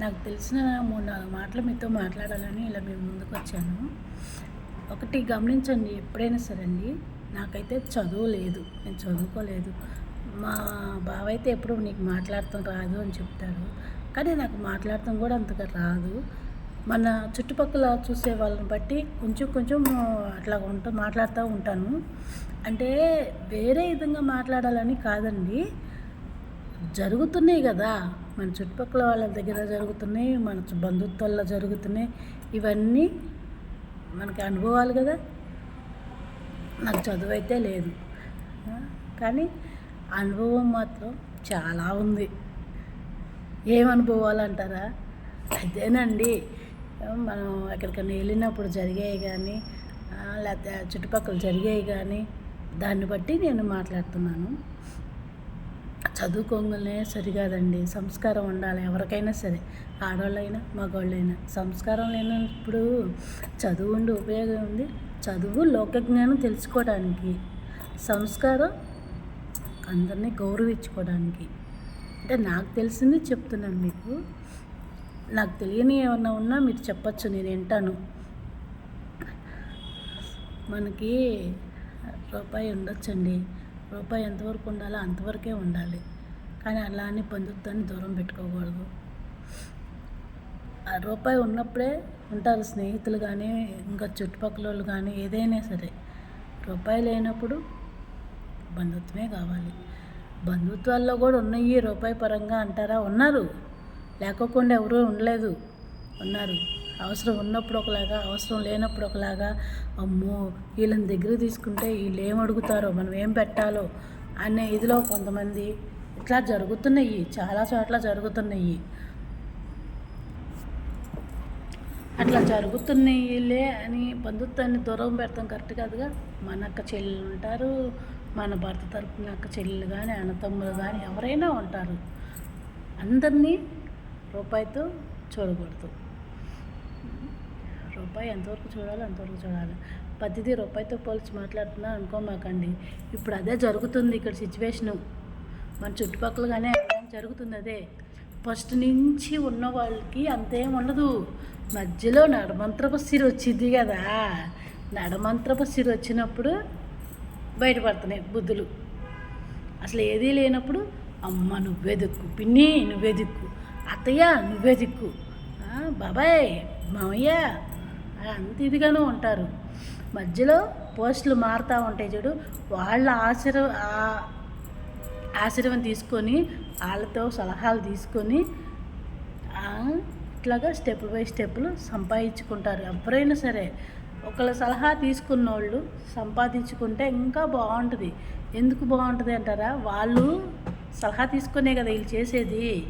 నాకు తెలిసిన మూడు నాలుగు మాటలు మీతో మాట్లాడాలని ఇలా మేము ముందుకు వచ్చాను ఒకటి గమనించండి ఎప్పుడైనా సరే అండి నాకైతే చదువు లేదు నేను చదువుకోలేదు. మా బావ అయితే ఎప్పుడు నీకు మాట్లాడటం రాదు అని చెప్తారు. కానీ నాకు మాట్లాడటం కూడా అంతగా రాదు. మన చుట్టుపక్కల చూసే వాళ్ళని బట్టి కొంచెం కొంచెం అట్లా ఉంటూ మాట్లాడుతూ ఉంటాను. అంటే వేరే విధంగా మాట్లాడాలని కాదండి. జరుగుతున్నాయి కదా. మన చుట్టుపక్కల వాళ్ళ దగ్గర జరుగుతున్నాయి మన బంధుత్వాల్లో జరుగుతున్నాయి. ఇవన్నీ మనకి అనుభవాలు కదా. నాకు చదువు అయితే లేదు కానీ అనుభవం మాత్రం చాలా ఉంది. ఏం అనుభవాలు అంటారా? అదేనండి. మనం ఎక్కడికైనా వెళ్ళినప్పుడు జరిగాయి కానీ లేకపోతే చుట్టుపక్కల జరిగాయి కానీ దాన్ని బట్టి నేను మాట్లాడుతున్నాను. చదువుకోగానే సరికాదండి సంస్కారం ఉండాలి. ఎవరికైనా సరే. ఆడవాళ్ళైనా మగవాళ్ళైనా సంస్కారం లేనప్పుడు చదువు ఉండి ఉపయోగం ఉంది. చదువు లోకజ్ఞానం తెలుసుకోవడానికి సంస్కారం అందరినీ గౌరవించుకోవడానికి. అంటే నాకు తెలిసింది చెప్తున్నాను మీకు. నాకు తెలియని ఏమన్నా ఉన్నా మీరు చెప్పచ్చు. నేను వింటాను. మనకి రూపాయి ఉండొచ్చండి. రూపాయి ఎంతవరకు ఉండాలో అంతవరకే ఉండాలి. కానీ అలా అని బంధుత్వాన్ని దూరం పెట్టుకోకూడదు. ఆ రూపాయి ఉన్నప్పుడే ఉంటారు స్నేహితులు కానీ ఇంకా చుట్టుపక్కల వాళ్ళు కానీ ఏదైనా సరే. రూపాయి లేనప్పుడు బంధుత్వమే కావాలి. బంధుత్వాల్లో కూడా ఉన్నాయి రూపాయి పరంగా అంటారా? ఉన్నారు. లేకోకుండా ఎవరూ ఉండలేదు. ఉన్నారు. అవసరం ఉన్నప్పుడు ఒకలాగా అవసరం లేనప్పుడు ఒకలాగా అమ్మో వీళ్ళని దగ్గర తీసుకుంటే వీళ్ళు ఏం అడుగుతారో మనం ఏం పెట్టాలో అనే ఇదిలో కొంతమంది ఇట్లా జరుగుతున్నాయి చాలా చోట్ల జరుగుతున్నాయి. అట్లా జరుగుతున్నాయిలే అని బంధుత్వాన్ని దూరం పెడతాం కరెక్ట్ కాదుగా? మన అక్క చెల్లెలు ఉంటారు మన భర్త తరపున అక్క చెల్లెలు కానీ అన్నతమ్ములు కానీ ఎవరైనా ఉంటారు. అందరినీ రూపాయితో చూడకూడదు. రూపాయి ఎంతవరకు చూడాలో అంతవరకు చూడాలి. పద్ధతి రూపాయితో పోల్చి మాట్లాడుతున్నా అనుకోమాకండి ఇప్పుడు అదే జరుగుతుంది ఇక్కడ సిచ్యువేషను మన చుట్టుపక్కల కానీ జరుగుతుంది అదే. ఫస్ట్ నుంచి ఉన్న వాళ్ళకి అంతేం ఉండదు. మధ్యలో నడమంత్రపు సిరి వచ్చింది కదా. నడమంత్రపు సిరి వచ్చినప్పుడు బయటపడుతున్నాయి బుద్ధులు. అసలు ఏదీ లేనప్పుడు అమ్మ నువ్వే దిక్కు పిన్ని నువ్వే దిక్కు అత్తయ్య నువ్వే దిక్కు. బాబాయ్ మామయ్య అంత ఇదిగానూ ఉంటారు. మధ్యలో పోస్టులు మారుతూ ఉంటాయి చూడు. వాళ్ళ ఆశీర్వ ఆ- తీసుకొని వాళ్ళతో సలహాలు తీసుకొని ఇట్లాగా స్టెప్ బై స్టెప్లు సంపాదించుకుంటారు. ఎవరైనా సరే ఒకళ్ళ సలహా తీసుకున్న వాళ్ళు సంపాదించుకుంటే ఇంకా బాగుంటుంది. ఎందుకు బాగుంటుంది అంటారా? వాళ్ళు సలహా తీసుకునే కదా వీళ్ళు చేసేది.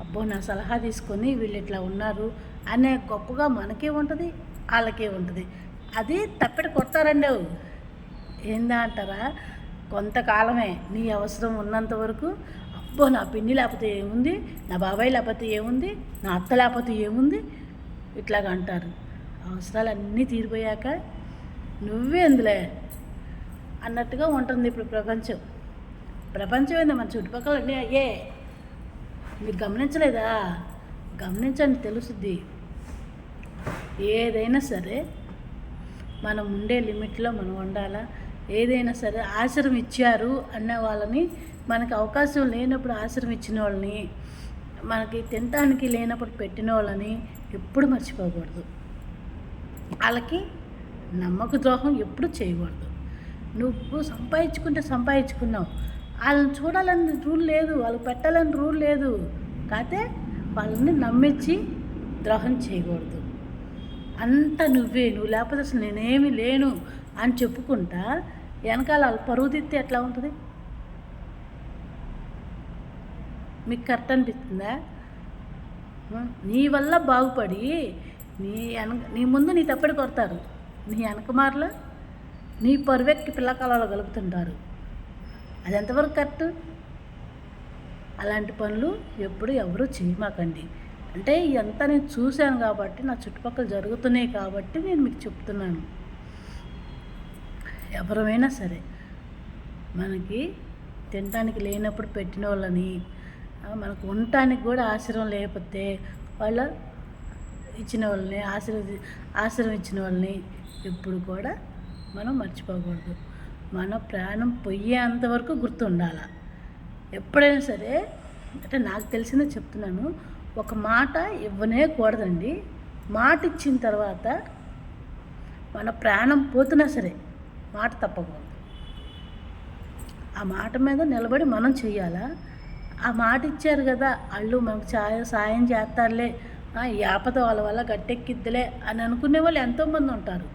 అబ్బో నా సలహా తీసుకొని వీళ్ళు ఇట్లా ఉన్నారు అనే గొప్పగా మనకే ఉంటుంది. వాళ్ళకే ఉంటుంది. అది తప్పెట కొడతారండి ఏందా అంటారా? కొంతకాలమే నీ అవసరం ఉన్నంత వరకు అబ్బో నా పిన్ని లేకపోతే ఏముంది? నా బాబాయ్ లేకపోతే ఏముంది? నా అత్త లేకపోతే ఏముంది? ఇట్లాగ అంటారు. అవసరాలన్నీ తీరిపోయాక నువ్వే ఎందులే అన్నట్టుగా ఉంటుంది ఇప్పుడు ప్రపంచం. ప్రపంచం ఏంది? మన చుట్టుపక్కల అన్నీ అయ్యే. మీరు గమనించలేదా? గమనించండి తెలుసుద్ది. ఏదైనా సరే మనం ఉండే లిమిట్లో మనం ఉండాలా? ఏదైనా సరే ఆశ్రమం ఇచ్చారు అన్న వాళ్ళని మనకి అవకాశం లేనప్పుడు ఆశ్రమం ఇచ్చిన వాళ్ళని మనకి తినటానికి లేనప్పుడు పెట్టిన వాళ్ళని ఎప్పుడు మర్చిపోకూడదు. వాళ్ళకి నమ్మక ద్రోహం ఎప్పుడు చేయకూడదు. నువ్వు సంపాదించుకుంటే సంపాదించుకున్నావు. వాళ్ళని చూడాలని రూల్ లేదు వాళ్ళకి పెట్టాలని రూల్ లేదు. కాకపోతే వాళ్ళని నమ్మించి ద్రోహం చేయకూడదు. అంత నువ్వే నువ్వు లేకపోతే అసలు నేనేమి లేను అని చెప్పుకుంటా వెనకాల వాళ్ళ తిత్తే ఎట్లా ఉంటుంది? మీకు కరెక్ట్ అనిపిస్తుందా? నీ వల్ల బాగుపడి నీ వెనక నీ ముందు నీ తప్పటి కొడతారు. నీ వెనకమార్ల నీ పరువెక్కి పిల్లకాలలో కలుపుతుంటారు అది ఎంతవరకు కరెక్ట్? అలాంటి పనులు ఎప్పుడు ఎవరు చేయమాకండి. అంటే ఇదంతా నేను చూశాను కాబట్టి నా చుట్టుపక్కల జరుగుతున్నాయి కాబట్టి నేను మీకు చెప్తున్నాను. ఎవరమైనా సరే మనకి తినడానికి లేనప్పుడు పెట్టిన వాళ్ళని మనకు ఉండటానికి కూడా ఆశ్రయం లేకపోతే వాళ్ళ ఇచ్చిన వాళ్ళని ఆశీర్వది ఆశ్రయం ఇచ్చిన వాళ్ళని ఎప్పుడు కూడా మనం మర్చిపోకూడదు. మన ప్రాణం పోయేంతవరకు గుర్తుండాల. ఎప్పుడైనా సరే అంటే నాకు తెలిసిందే చెప్తున్నాను ఒక మాట ఇవ్వనే కూడదండి మాట ఇచ్చిన తర్వాత మన ప్రాణం పోతున్నా సరే మాట తప్పకూడదు. ఆ మాట మీద నిలబడి మనం చెయ్యాలా ఆ మాట ఇచ్చారు కదా వాళ్ళు మనకు సాయం సాయం చేస్తారులే ఆ, ఈ ఆపద వాళ్ళ వల్ల గట్టెక్కిద్దిలే అని అనుకునే వాళ్ళు ఎంతోమంది ఉంటారు.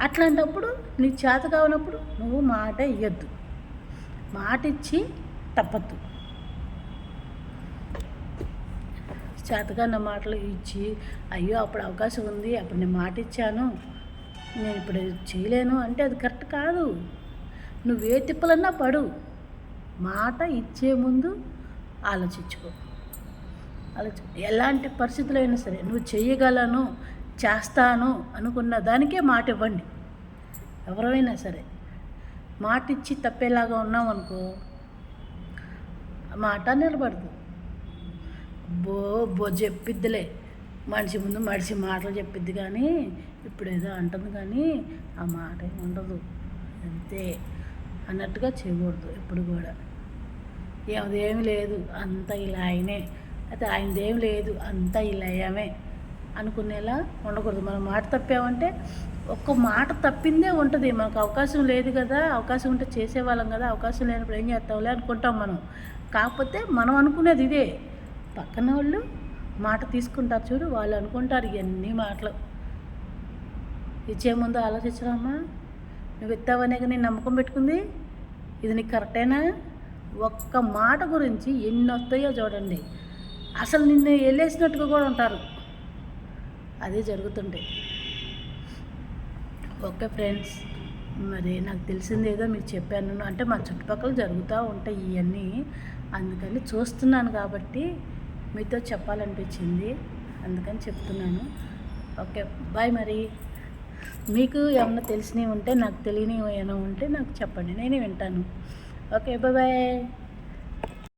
అట్లాంటప్పుడు నీ చేత కావనప్పుడు నువ్వు మాట ఇవ్వద్దు మాట ఇచ్చి తప్పద్దు. చేతగా మాటలు ఇచ్చి అయ్యో అప్పుడు అవకాశం ఉంది అప్పుడు నేను మాట ఇచ్చాను నేను ఇప్పుడు చేయలేను అంటే అది కరెక్ట్ కాదు. నువ్వే తిప్పలన్నా పడు. మాట ఇచ్చే ముందు ఆలోచించుకో. ఆలోచి ఎలాంటి పరిస్థితులు అయినా సరే నువ్వు చేయగలను చేస్తాను అనుకున్న దానికే మాట ఇవ్వండి. ఎవరైనా సరే మాట ఇచ్చి తప్పేలాగా ఉన్నామనుకో మాట నిలబడదు. బో బో చెప్పిద్దిలే. మనిషి ముందు మనిషి మాటలు చెప్పిద్ది కానీ ఇప్పుడు ఏదో అంటుంది కానీ ఆ మాట ఏమి ఉండదు. అంతే. అన్నట్టుగా చేయకూడదు ఎప్పుడు కూడా. ఏమదేమి లేదు అంత ఇలా ఆయనే. అయితే ఆయనదేమి లేదు అంతా ఇలా అయ్యామే అనుకునేలా ఉండకూడదు. మనం మాట తప్పామంటే ఒక్క మాట తప్పిందే ఉంటుంది. మనకు అవకాశం లేదు కదా అవకాశం ఉంటే చేసేవాళ్ళం కదా అవకాశం లేనప్పుడు ఏం చేస్తాంలే అనుకుంటాం మనం. కాకపోతే మనం అనుకునేది ఇదే. పక్కన వాళ్ళు మాట తీసుకుంటారు చూడు వాళ్ళు అనుకుంటారు ఇవన్నీ మాటలు. ఇచ్చే ముందు ఆలోచించరామ్మా నువ్వు ఇస్తావనే నేను నమ్మకం పెట్టుకుంది? ఇది నీకు కరెక్టేనా? ఒక్క మాట గురించి ఎన్ని వస్తాయో చూడండి. అసలు నిన్ను వెళ్ళేసినట్టుగా కూడా ఉంటారు. అదే జరుగుతుంటాయి ఓకే ఫ్రెండ్స్ మరి నాకు తెలిసింది ఏదో మీకు చెప్పాను. అంటే మా చుట్టుపక్కల జరుగుతూ ఉంటాయి ఇవన్నీ అందుకని చూస్తున్నాను కాబట్టి మీతో చెప్పాలనిపించింది. అందుకని చెప్తున్నాను. ఓకే బాయ్ మరి. మీకు ఏమైనా తెలిసినవి ఉంటే నాకు తెలియనివి ఏమైనా ఉంటే నాకు చెప్పండి. నేను వింటాను. Okay bye.